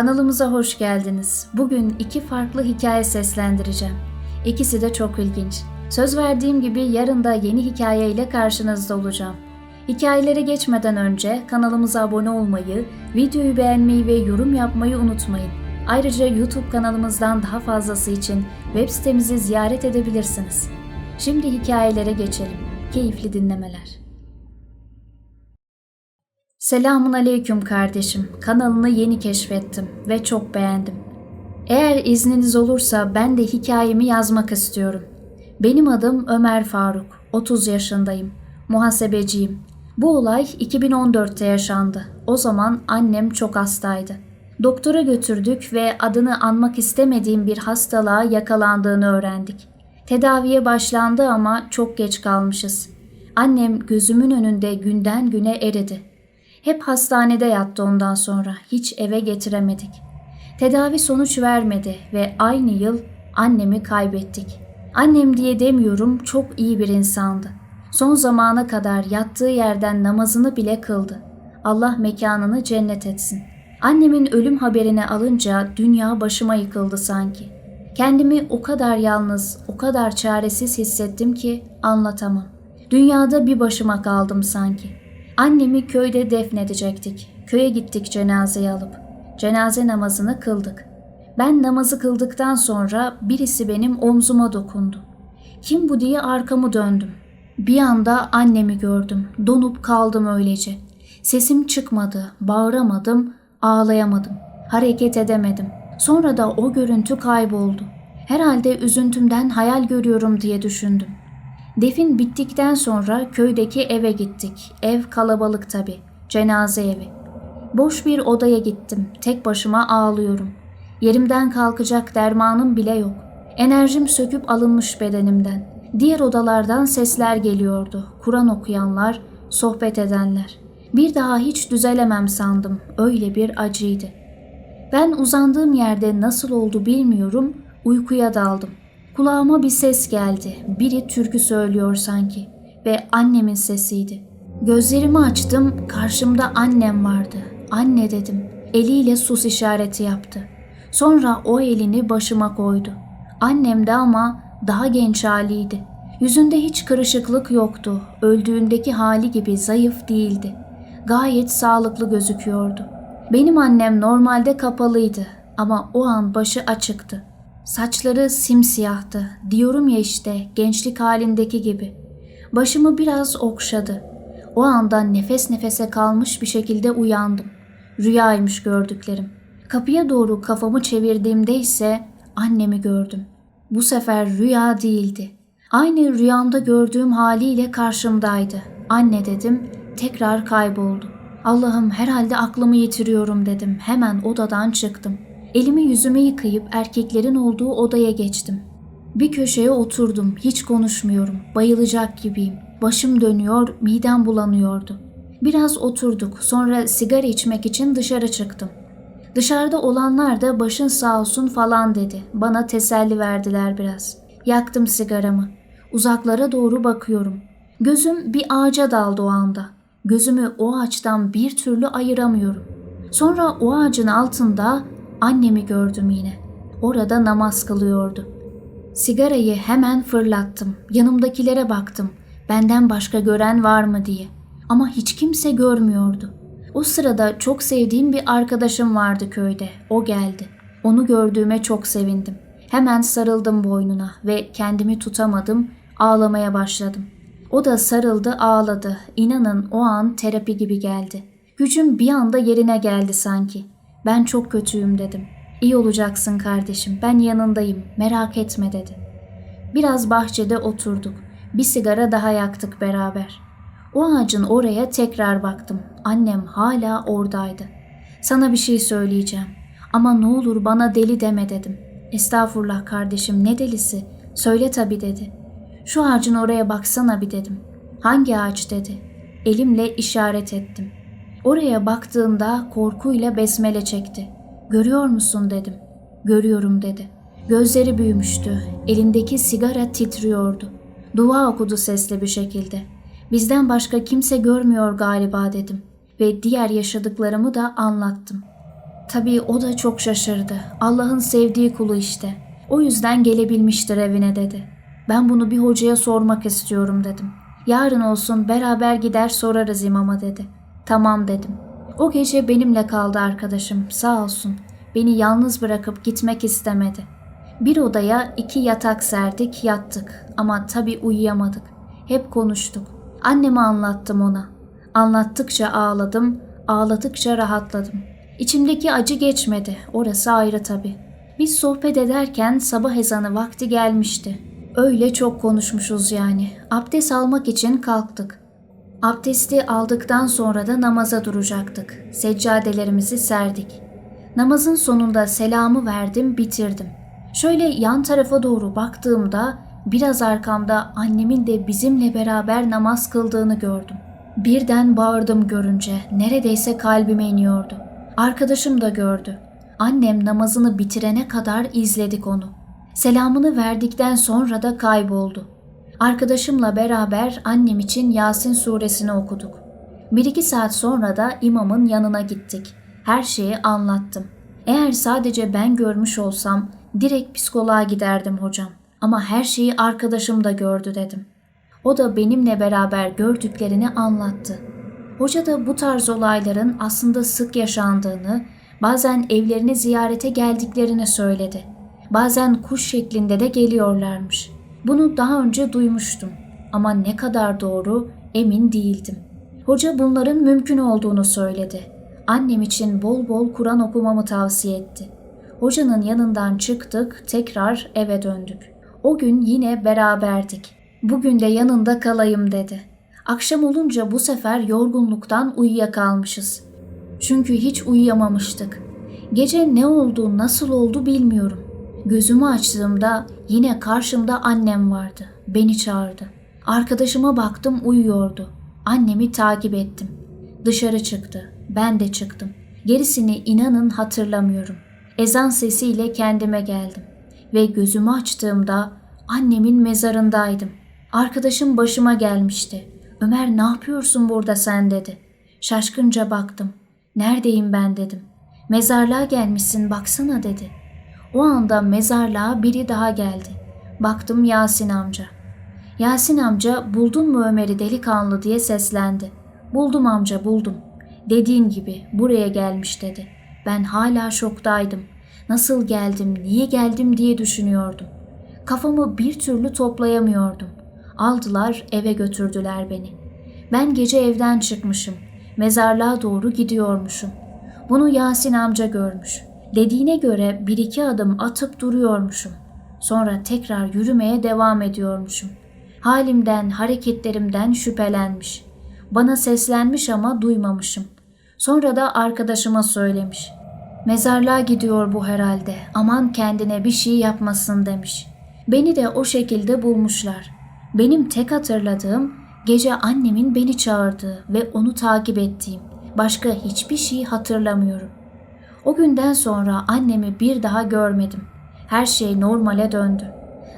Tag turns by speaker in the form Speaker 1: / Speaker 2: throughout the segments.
Speaker 1: Kanalımıza hoş geldiniz. Bugün iki farklı hikaye seslendireceğim. İkisi de çok ilginç. Söz verdiğim gibi yarın da yeni hikaye ile karşınızda olacağım. Hikayelere geçmeden önce kanalımıza abone olmayı, videoyu beğenmeyi ve yorum yapmayı unutmayın. Ayrıca YouTube kanalımızdan daha fazlası için web sitemizi ziyaret edebilirsiniz. Şimdi hikayelere geçelim. Keyifli dinlemeler. Selamun aleyküm kardeşim. Kanalını yeni keşfettim ve çok beğendim. Eğer izniniz olursa ben de hikayemi yazmak istiyorum. Benim adım Ömer Faruk. 30 yaşındayım. Muhasebeciyim. Bu olay 2014'te yaşandı. O zaman annem çok hastaydı. Doktora götürdük ve adını anmak istemediğim bir hastalığa yakalandığını öğrendik. Tedaviye başlandı ama çok geç kalmışız. Annem gözümün önünde günden güne eridi. Hep hastanede yattı ondan sonra. Hiç eve getiremedik. Tedavi sonuç vermedi ve aynı yıl annemi kaybettik. Annem diye demiyorum çok iyi bir insandı. Son zamana kadar yattığı yerden namazını bile kıldı. Allah mekanını cennet etsin. Annemin ölüm haberini alınca dünya başıma yıkıldı sanki. Kendimi o kadar yalnız, o kadar çaresiz hissettim ki anlatamam. Dünyada bir başıma kaldım sanki. Annemi köyde defnedecektik. Köye gittik cenazeyi alıp. Cenaze namazını kıldık. Ben namazı kıldıktan sonra birisi benim omzuma dokundu. Kim bu diye arkamı döndüm. Bir anda annemi gördüm. Donup kaldım öylece. Sesim çıkmadı, bağıramadım, ağlayamadım. Hareket edemedim. Sonra da o görüntü kayboldu. Herhalde üzüntümden hayal görüyorum diye düşündüm. Defin bittikten sonra köydeki eve gittik. Ev kalabalık tabi. Cenaze evi. Boş bir odaya gittim. Tek başıma ağlıyorum. Yerimden kalkacak dermanım bile yok. Enerjim söküp alınmış bedenimden. Diğer odalardan sesler geliyordu. Kur'an okuyanlar, sohbet edenler. Bir daha hiç düzelemem sandım. Öyle bir acıydı. Ben uzandığım yerde nasıl oldu bilmiyorum. Uykuya daldım. Kulağıma bir ses geldi. Biri türkü söylüyor sanki ve annemin sesiydi. Gözlerimi açtım. Karşımda annem vardı. Anne dedim. Eliyle sus işareti yaptı. Sonra o elini başıma koydu. Annem de ama daha genç haliydi. Yüzünde hiç kırışıklık yoktu. Öldüğündeki hali gibi zayıf değildi. Gayet sağlıklı gözüküyordu. Benim annem normalde kapalıydı ama o an başı açıktı. Saçları simsiyahtı. Diyorum ya işte gençlik halindeki gibi. Başımı biraz okşadı. O anda nefes nefese kalmış bir şekilde uyandım. Rüyaymış gördüklerim. Kapıya doğru kafamı çevirdiğimde ise annemi gördüm. Bu sefer rüya değildi. Aynı rüyamda gördüğüm haliyle karşımdaydı. Anne dedim, tekrar kayboldu. Allah'ım herhalde aklımı yitiriyorum dedim. Hemen odadan çıktım. Elimi yüzümü yıkayıp erkeklerin olduğu odaya geçtim. Bir köşeye oturdum, hiç konuşmuyorum. Bayılacak gibiyim. Başım dönüyor, midem bulanıyordu. Biraz oturduk, sonra sigara içmek için dışarı çıktım. Dışarıda olanlar da başın sağ olsun falan dedi. Bana teselli verdiler biraz. Yaktım sigaramı. Uzaklara doğru bakıyorum. Gözüm bir ağaca daldı o anda. Gözümü o ağaçtan bir türlü ayıramıyorum. Sonra o ağacın altında annemi gördüm yine. Orada namaz kılıyordu. Sigarayı hemen fırlattım. Yanımdakilere baktım. Benden başka gören var mı diye. Ama hiç kimse görmüyordu. O sırada çok sevdiğim bir arkadaşım vardı köyde. O geldi. Onu gördüğüme çok sevindim. Hemen sarıldım boynuna ve kendimi tutamadım, ağlamaya başladım. O da sarıldı, ağladı. İnanın o an terapi gibi geldi. Gücüm bir anda yerine geldi sanki. Ben çok kötüyüm dedim. İyi olacaksın kardeşim, ben yanındayım, merak etme dedi. Biraz bahçede oturduk. Bir sigara daha yaktık beraber. O ağacın oraya tekrar baktım. Annem hala oradaydı. Sana bir şey söyleyeceğim. Ama ne olur bana deli deme dedim. Estağfurullah kardeşim ne delisi? Söyle tabi dedi. Şu ağacın oraya baksana bir dedim. Hangi ağaç dedi. Elimle işaret ettim. Oraya baktığında korkuyla besmele çekti. Görüyor musun dedim. Görüyorum dedi. Gözleri büyümüştü. Elindeki sigara titriyordu. Dua okudu sesli bir şekilde. Bizden başka kimse görmüyor galiba dedim ve diğer yaşadıklarımı da anlattım. Tabii o da çok şaşırdı. Allah'ın sevdiği kulu işte. O yüzden gelebilmiştir evine dedi. Ben bunu bir hocaya sormak istiyorum dedim. Yarın olsun beraber gider sorarız imama dedi. Tamam dedim. O gece benimle kaldı arkadaşım sağ olsun. Beni yalnız bırakıp gitmek istemedi. Bir odaya iki yatak serdik yattık ama tabii uyuyamadık. Hep konuştuk. Anneme anlattım ona. Anlattıkça ağladım, ağladıkça rahatladım. İçimdeki acı geçmedi, orası ayrı tabii. Biz sohbet ederken sabah ezanı vakti gelmişti. Öyle çok konuşmuşuz yani. Abdest almak için kalktık. Abdesti aldıktan sonra da namaza duracaktık. Seccadelerimizi serdik. Namazın sonunda selamı verdim, bitirdim. Şöyle yan tarafa doğru baktığımda biraz arkamda annemin de bizimle beraber namaz kıldığını gördüm. Birden bağırdım görünce neredeyse kalbime iniyordu. Arkadaşım da gördü. Annem namazını bitirene kadar izledik onu. Selamını verdikten sonra da kayboldu. Arkadaşımla beraber annem için Yasin suresini okuduk. Bir iki saat sonra da imamın yanına gittik. Her şeyi anlattım. Eğer sadece ben görmüş olsam direkt psikoloğa giderdim hocam. Ama her şeyi arkadaşım da gördü dedim. O da benimle beraber gördüklerini anlattı. Hoca da bu tarz olayların aslında sık yaşandığını, bazen evlerini ziyarete geldiklerini söyledi. Bazen kuş şeklinde de geliyorlarmış. Bunu daha önce duymuştum ama ne kadar doğru emin değildim. Hoca bunların mümkün olduğunu söyledi. Annem için bol bol Kur'an okumamı tavsiye etti. Hocanın yanından çıktık, tekrar eve döndük. O gün yine beraberdik. Bugün de yanında kalayım dedi. Akşam olunca bu sefer yorgunluktan uyuyakalmışız. Çünkü hiç uyuyamamıştık. Gece ne oldu, nasıl oldu bilmiyorum. Gözümü açtığımda yine karşımda annem vardı. Beni çağırdı. Arkadaşıma baktım uyuyordu. Annemi takip ettim. Dışarı çıktı. Ben de çıktım. Gerisini inanın hatırlamıyorum. Ezan sesiyle kendime geldim ve gözümü açtığımda annemin mezarındaydım. Arkadaşım başıma gelmişti. Ömer ne yapıyorsun burada sen dedi. Şaşkınca baktım. Neredeyim ben dedim. Mezarlığa gelmişsin baksana dedi. O anda mezarlığa biri daha geldi. Baktım Yasin amca. Yasin amca buldun mu Ömer'i delikanlı diye seslendi. Buldum amca buldum. Dediğin gibi buraya gelmiş dedi. Ben hala şoktaydım. Nasıl geldim, niye geldim diye düşünüyordum. Kafamı bir türlü toplayamıyordum. Aldılar eve götürdüler beni. Ben gece evden çıkmışım. Mezarlığa doğru gidiyormuşum. Bunu Yasin amca görmüş. Dediğine göre bir iki adım atıp duruyormuşum. Sonra tekrar yürümeye devam ediyormuşum. Halimden, hareketlerimden şüphelenmiş. Bana seslenmiş ama duymamışım. Sonra da arkadaşıma söylemiş. Mezarlığa gidiyor bu herhalde. Aman kendine bir şey yapmasın demiş. Beni de o şekilde bulmuşlar. Benim tek hatırladığım gece annemin beni çağırdığı ve onu takip ettiğim. Başka hiçbir şey hatırlamıyorum. O günden sonra annemi bir daha görmedim. Her şey normale döndü.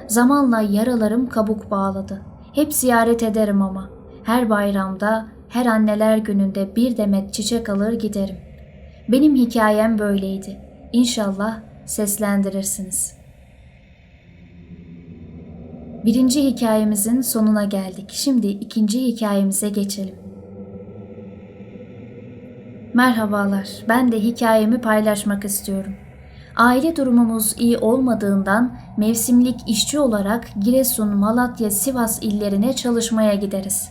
Speaker 1: Zamanla yaralarım kabuk bağladı. Hep ziyaret ederim ama. Her bayramda, her anneler gününde bir demet çiçek alır giderim. Benim hikayem böyleydi. İnşallah seslendirirsiniz. Birinci hikayemizin sonuna geldik. Şimdi ikinci hikayemize geçelim. Merhabalar, ben de hikayemi paylaşmak istiyorum. Aile durumumuz iyi olmadığından mevsimlik işçi olarak Giresun, Malatya, Sivas illerine çalışmaya gideriz.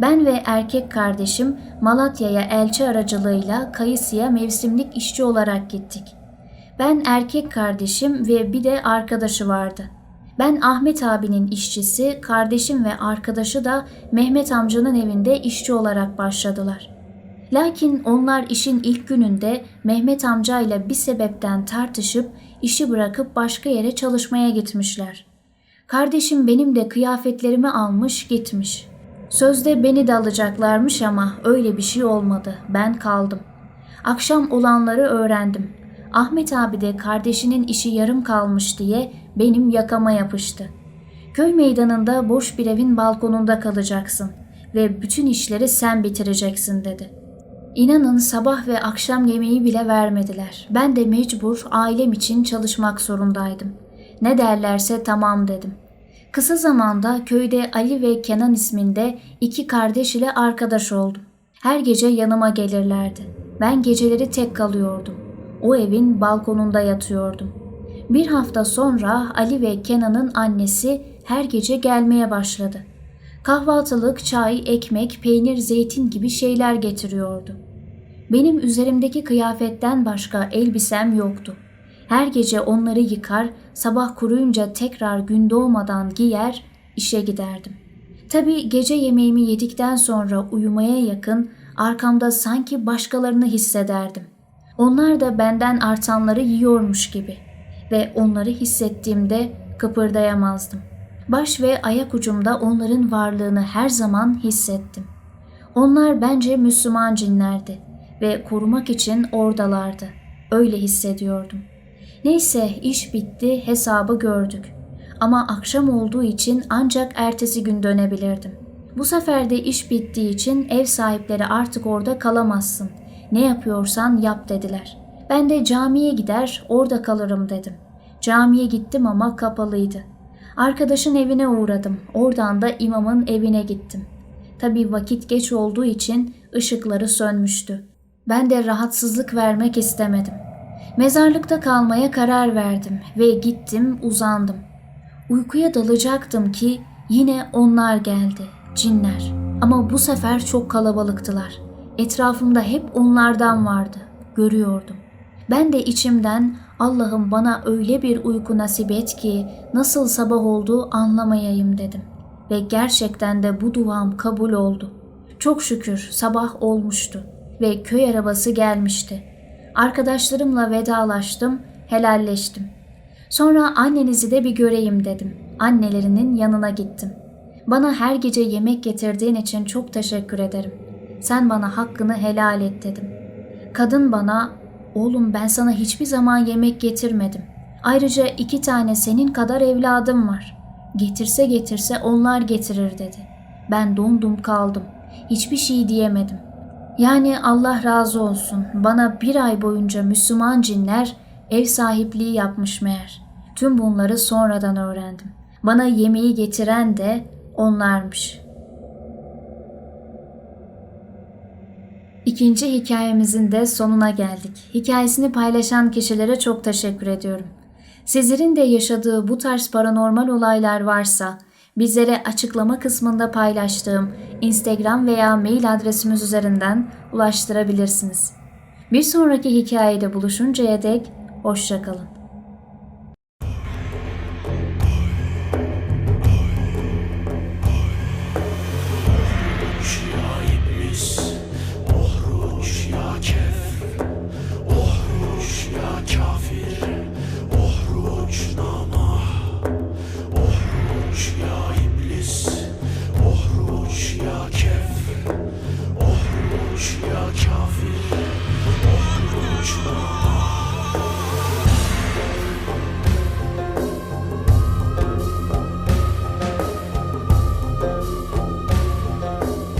Speaker 1: Ben ve erkek kardeşim Malatya'ya elçi aracılığıyla Kayısı'ya mevsimlik işçi olarak gittik. Ben erkek kardeşim ve bir de arkadaşı vardı. Ben Ahmet abinin işçisi, kardeşim ve arkadaşı da Mehmet amcanın evinde işçi olarak başladılar. Lakin onlar işin ilk gününde Mehmet amcayla bir sebepten tartışıp işi bırakıp başka yere çalışmaya gitmişler. Kardeşim benim de kıyafetlerimi almış gitmiş. Sözde beni de alacaklarmış ama öyle bir şey olmadı. Ben kaldım. Akşam olanları öğrendim. Ahmet abi de kardeşinin işi yarım kalmış diye benim yakama yapıştı. Köy meydanında boş bir evin balkonunda kalacaksın ve bütün işleri sen bitireceksin dedi. İnanın sabah ve akşam yemeği bile vermediler. Ben de mecbur ailem için çalışmak zorundaydım. Ne derlerse tamam dedim. Kısa zamanda köyde Ali ve Kenan isminde iki kardeş ile arkadaş oldum. Her gece yanıma gelirlerdi. Ben geceleri tek kalıyordum. O evin balkonunda yatıyordum. Bir hafta sonra Ali ve Kenan'ın annesi her gece gelmeye başladı. Kahvaltılık, çay, ekmek, peynir, zeytin gibi şeyler getiriyordu. Benim üzerimdeki kıyafetten başka elbisem yoktu. Her gece onları yıkar, sabah kuruyunca tekrar gün doğmadan giyer, işe giderdim. Tabii gece yemeğimi yedikten sonra uyumaya yakın arkamda sanki başkalarını hissederdim. Onlar da benden artanları yiyormuş gibi ve onları hissettiğimde kıpırdayamazdım. Baş ve ayak ucumda onların varlığını her zaman hissettim. Onlar bence Müslüman cinlerdi ve korumak için oradalardı. Öyle hissediyordum. Neyse iş bitti, hesabı gördük. Ama akşam olduğu için ancak ertesi gün dönebilirdim. Bu sefer de iş bittiği için ev sahipleri artık orada kalamazsın. Ne yapıyorsan yap dediler. Ben de camiye gider, orada kalırım dedim. Camiye gittim ama kapalıydı. Arkadaşın evine uğradım. Oradan da imamın evine gittim. Tabii vakit geç olduğu için ışıkları sönmüştü. Ben de rahatsızlık vermek istemedim. Mezarlıkta kalmaya karar verdim ve gittim uzandım. Uykuya dalacaktım ki yine onlar geldi, cinler. Ama bu sefer çok kalabalıktılar. Etrafımda hep onlardan vardı, görüyordum. Ben de içimden Allah'ım bana öyle bir uyku nasip et ki nasıl sabah olduğu anlamayayım dedim. Ve gerçekten de bu duam kabul oldu. Çok şükür sabah olmuştu ve köy arabası gelmişti. Arkadaşlarımla vedalaştım, helalleştim. Sonra annenizi de bir göreyim dedim. Annelerinin yanına gittim. Bana her gece yemek getirdiğin için çok teşekkür ederim. Sen bana hakkını helal et dedim. Kadın bana, oğlum ben sana hiçbir zaman yemek getirmedim. Ayrıca iki tane senin kadar evladım var. Getirse getirse onlar getirir dedi. Ben dondum kaldım. Hiçbir şey diyemedim. Yani Allah razı olsun bana bir ay boyunca Müslüman cinler ev sahipliği yapmış meğer. Tüm bunları sonradan öğrendim. Bana yemeği getiren de onlarmış. İkinci hikayemizin de sonuna geldik. Hikayesini paylaşan kişilere çok teşekkür ediyorum. Sizlerin de yaşadığı bu tarz paranormal olaylar varsa bizlere açıklama kısmında paylaştığım Instagram veya mail adresimiz üzerinden ulaştırabilirsiniz. Bir sonraki hikayede buluşuncaya dek hoşçakalın.